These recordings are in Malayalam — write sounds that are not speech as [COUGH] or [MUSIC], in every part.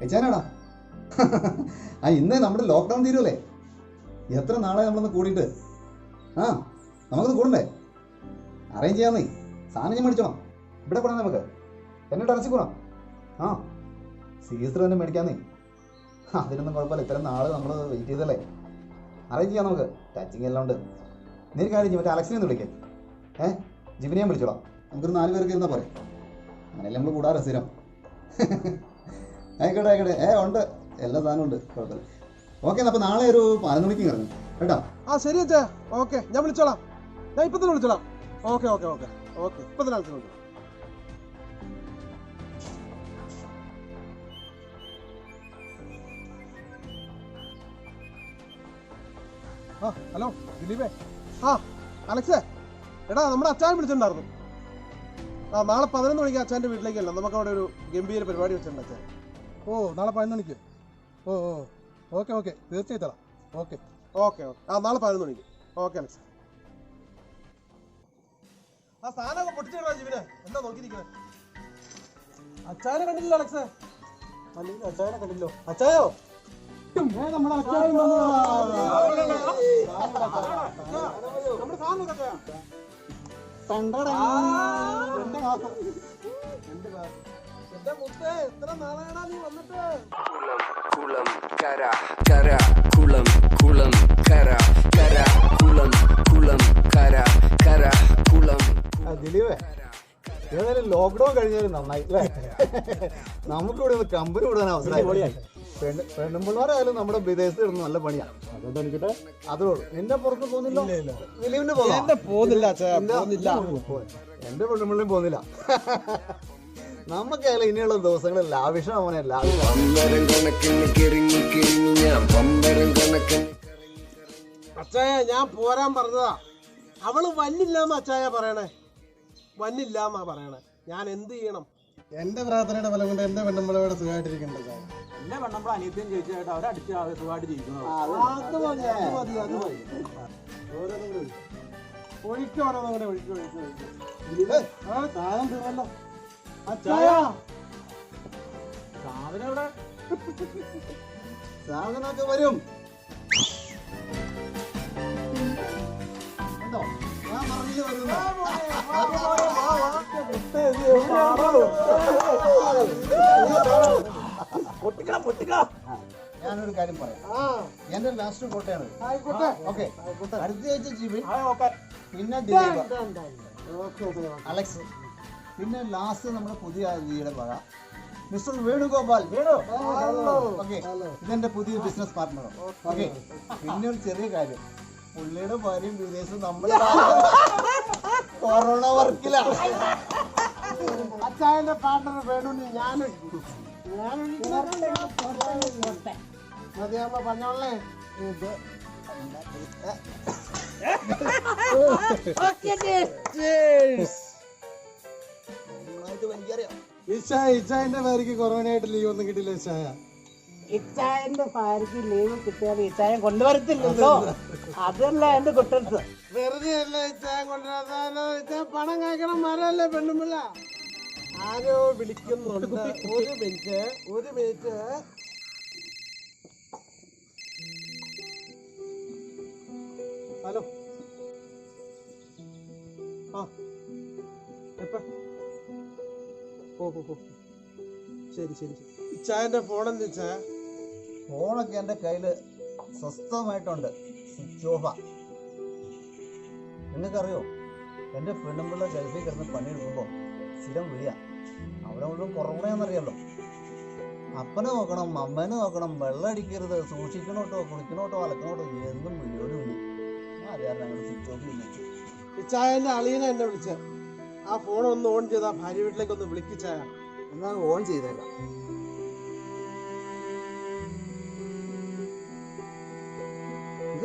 വെച്ചാനാടാ ആ ഇന്ന് നമ്മുടെ ലോക്ക്ഡൗൺ തീരുമല്ലേ എത്ര നാളെ നമ്മളൊന്ന് കൂടിയിട്ട്? ആ നമുക്കൊന്ന് കൂടണ്ടേ? അറേഞ്ച് ചെയ്യാന്നേ സാധനം ഞാൻ മേടിച്ചോണം ഇവിടെ കൂടാം നമുക്ക്. എന്നിട്ട് അടച്ചു കൂടാം ആ സീസർ തന്നെ മേടിക്കാന്നേ. അതിനൊന്നും കുഴപ്പമില്ല ഇത്രയും നാൾ നമ്മൾ വെയിറ്റ് ചെയ്തല്ലേ. അറേഞ്ച് ചെയ്യാം നമുക്ക്. ടച്ചിങ് എല്ലാം ഉണ്ട്. നീ ഒരു കാര്യം മറ്റേ അലക്സിനെ ഒന്ന് വിളിക്കേ. ഏ ജിബിനെയും വിളിച്ചോളാം. നമുക്കൊരു നാല് പേർക്ക് ഇരുന്നാൽ പോരെ. അങ്ങനെയല്ലേ നമ്മൾ കൂടാറ് സ്ഥിരം. ആയിക്കോട്ടെ ആയിക്കോട്ടെ. ഏ ഉണ്ട്. എല്ലാ സാധനവും ഉണ്ട്. കുഴപ്പമില്ല. ഓക്കെ അപ്പോൾ നാളെ ഒരു പതിനൊന്ന് മണിക്ക് ഇറങ്ങും. കേട്ടോ? ആ ശരി അച്ഛാ. ഓക്കെ ഞാൻ വിളിച്ചോളാം. ഞാൻ ഇപ്പൊ തന്നെ വിളിച്ചോളാം. ഓക്കെ ഓക്കെ ഓക്കെ ഓക്കെ ഇപ്പൊ തന്നെ വിളിച്ചോളാം. ആ ഹലോ ദിലീപേ. ആ അലക്സേ. എടാ നമ്മുടെ അച്ചാൻ വിളിച്ചിട്ടുണ്ടായിരുന്നു. ആ നാളെ പതിനൊന്ന് മണിക്ക് അച്ഛന്റെ വീട്ടിലേക്കല്ല? നമുക്ക് അവിടെ ഒരു ഗംഭീര പരിപാടി വെച്ചിട്ടുണ്ട് അച്ഛൻ. ഓ നാളെ പതിനൊന്ന് മണിക്ക്. ഓ ഓ. Okay okay. തീർച്ചയായും തരാം. ഓക്കെ. Okay okay. ആ നാളെ പതിനൊന്ന് മണിക്ക്. Okay Alex. ആ സാധനമൊക്കെ പൊട്ടിച്ചിടാ ജീവനെ? എന്താ നോക്കിയിരിക്കുന്നത് അച്ചാനെ കണ്ടില്ല അലക്സേ. അല്ലെങ്കിൽ അച്ചാനെ കണ്ടില്ലോ അച്ചായോ നമ്മുടെ അച്ചായൻ നമ്മുടെ എന്റെ മുത്തേ എത്ര നീ വന്നിട്ട്? കുളം കര കര. ലോക്ക്ഡൗൺ കഴിഞ്ഞാലും നന്നായി അല്ലേ? നമുക്കിവിടെ ഒന്ന് കമ്പനി വിടാൻ അവസരമായി. പെണ്ണ് പെണ്ണുമ്പിള്ളാരായാലും നമ്മുടെ വിദേശത്ത് ഇടുന്ന നല്ല പണിയാണ് അതേ ഉള്ളൂ. നിന്റെ പുറത്ത് പോകുന്നില്ല? എന്റെ പോകുന്നില്ല എന്റെ പെണ്ണുമ്പിള്ളിയും പോകുന്നില്ല. നമുക്കായാലും ഇനിയുള്ള ദിവസങ്ങളിൽ ലാവിഷമാവനെ ഞാൻ അച്ചായ ഞാൻ പോരാൻ പറഞ്ഞതാ. അവൾ വന്നില്ലാന്ന് അച്ചായ പറയണേ. വന്നില്ലാന്നാ പറയണേ. ഞാൻ എന്ത് ചെയ്യണം? എന്റെ പ്രാർത്ഥനയുടെ ഫലം കൊണ്ട് എന്റെ പെണ്ണുമ്പളവിടെ സുഖമായിട്ടിരിക്കണ്ട സാർ എന്നെ പെണ്ണമ്പള അനിയത്തിയും ചേച്ചിയായിട്ട് അടിച്ച് സുഖമായിട്ട് ജീവിക്കുന്നത് കൂടെ ഒഴിക്ക്. ഒഴിക്ക് തീർന്നല്ലോ അച്ചായ സാധനമൊക്കെ വരും. എന്തോ ഞാൻ പറഞ്ഞില്ലേ വരുമെന്ന്. ഞാനൊരു കാര്യം പറയാം. എന്റെ ലാസ്റ്റ് കോട്ടയാണ്. ഓക്കെ അടുത്ത ആഴ്ച ജിബിൻ പിന്നെ ദിലീപ് അലക്സ്. പിന്നെ ലാസ്റ്റ് നമ്മുടെ പുതിയ അതിഥിയുടെ വക. മിസ്റ്റർ വേണുഗോപാൽ. വേണു. ഓക്കെ ഇതെന്റെ പുതിയ ബിസിനസ് പാർട്ട്ണർ ഓക്കെ. പിന്നെ ഒരു ചെറിയ കാര്യം. പുള്ളിയുടെ ഭാര്യയും വിദേശം നമ്മുടെ [LAUGHS] കൊറോണ വർക്കില. അച്ചായന്റെ പാർട്ണർ വേണുണ്ട് ഞാൻ മതിയാകുമ്പോ പറഞ്ഞോളേ. ഇത് ഇച്ചായ ഇച്ചായന്റെ പേർക്ക് കൊറോണ ആയിട്ട് ലീവ് ഒന്നും കിട്ടില്ല ഇച്ചായ. ഇച്ചായന്റെ ഭാര്യക്ക് ലീവ് കിട്ടിയാൽ ഇച്ചായൻ കൊണ്ടുവരത്തില്ലല്ലോ. അതല്ല എന്റെ കുട്ടൻസ്. വെറുതെ അല്ല ഇച്ചായൻ കൊണ്ടുവരാത്താലോ ഇച്ചായ പണം കാക്കണം മരല്ലേ പെണ്ണുമ്പിള്ള? ആരോ വിളിക്കുന്നുണ്ട്. ഒരു മിനിറ്റ് ഒരു മിനിറ്റ്. ഹലോ. ആ എപ്പ? ഓ ഓ ശരി ശരി ഇച്ചായന്റെ ഫോണെന്ത് ഇച്ചായ ഫോണൊക്കെ എന്റെ കയ്യിൽ സ്വസ്ഥമായിട്ടുണ്ട്. സ്വിച്ച് ഓഫാ നിങ്ങൾക്കറിയോ? എന്റെ പെണ്ണുമ്പിള്ള ഗൾഫിൽ കിടന്ന് പണിയെടുക്കുമ്പോൾ സ്ഥിരം വിളിയാ. അവിടെ മുഴുവൻ കുറവണയെന്നറിയാമല്ലോ അപ്പനെ നോക്കണം അമ്മനെ നോക്കണം വെള്ളം അടിക്കരുത് സൂക്ഷിക്കണോട്ടോ കുളിക്കണോട്ടോ അലക്കണോട്ടോ എന്നും വിളിയോട് വിളി. ഞാൻ അങ്ങനെ സ്വിച്ച് ഓഫ് ചെയ്ത് ചായ അളിയനെ എന്നെ വിളിച്ച. ആ ഫോൺ ഒന്ന് ഓൺ ചെയ്താ ഭാര്യ വീട്ടിലേക്ക് ഒന്ന് വിളിക്കിച്ചായ എന്നാൽ ഓൺ ചെയ്തേക്കാം.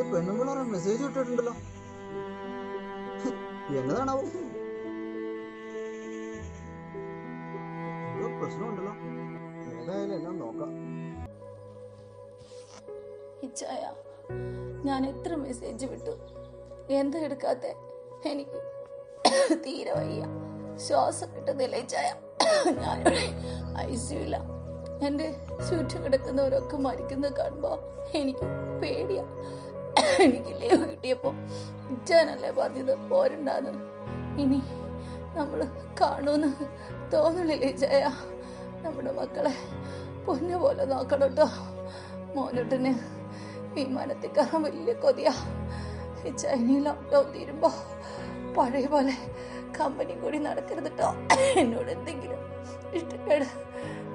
ഇത് പെണ്ണുമ്പിള്ളേറെ മെസ്സേജ് ഇട്ടിട്ടുണ്ടല്ലോ. എന്നതാണാവോ? പ്രശ്നമുണ്ടല്ലോ. ഏതായാലും എല്ലാം നോക്കാം. ഇച്ചായ ഞാൻ എത്ര മെസ്സേജ് വിട്ടു. എന്താ എടുക്കാത്തെ? എനിക്ക് തീരെ വയ്യ. ശ്വാസം കിട്ടുന്നില്ല ഇച്ചായ ഞാൻ ഐ സിയില്ല എന്റെ ചുറ്റും കിടക്കുന്നവരൊക്കെ മരിക്കുന്നത് കാണുമ്പോൾ എനിക്ക് പേടിയാ. എനിക്ക് ലീവ് കിട്ടിയപ്പോൾ ഇച്ചാനല്ലേ പറഞ്ഞത്? പോരണ്ടാന്ന്. ഇനി നമ്മൾ കാണൂന്ന് തോന്നണില്ലേ ജയ? നമ്മുടെ മക്കളെ പൊന്നു പോലെ നോക്കണം കേട്ടോ മോനോട്ടിന് വിമാനത്തിൽ കയറാൻ വലിയ കൊതിയാ. ചൈനയിൽ ലോക്ക്ഡൗൺ തീരുമ്പോ പഴയ പോലെ കമ്പനി കൂടി നടക്കരുത് കേട്ടോ എന്നോട് എന്തെങ്കിലും ഇഷ്ടക്കേട്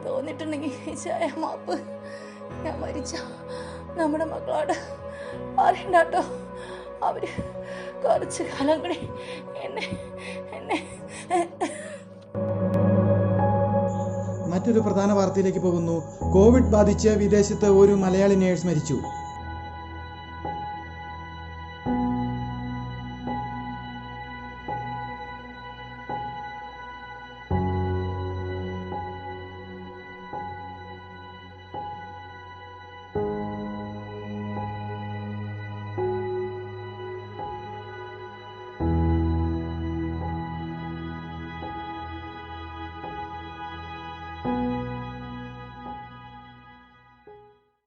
തോന്നിയിട്ടുണ്ടെങ്കിൽ ചായ മാപ്പ്. ഞാൻ മരിച്ച നമ്മുടെ മക്കളോട് പറയണ്ട അവർ കുറച്ച് കാലം കൂടി എന്നെ എന്നെ. മറ്റൊരു പ്രധാന വാർത്തയിലേക്ക് പോകുന്നു. കോവിഡ് ബാധിച്ച് വിദേശത്ത് ഒരു മലയാളി നേഴ്സ് മരിച്ചു.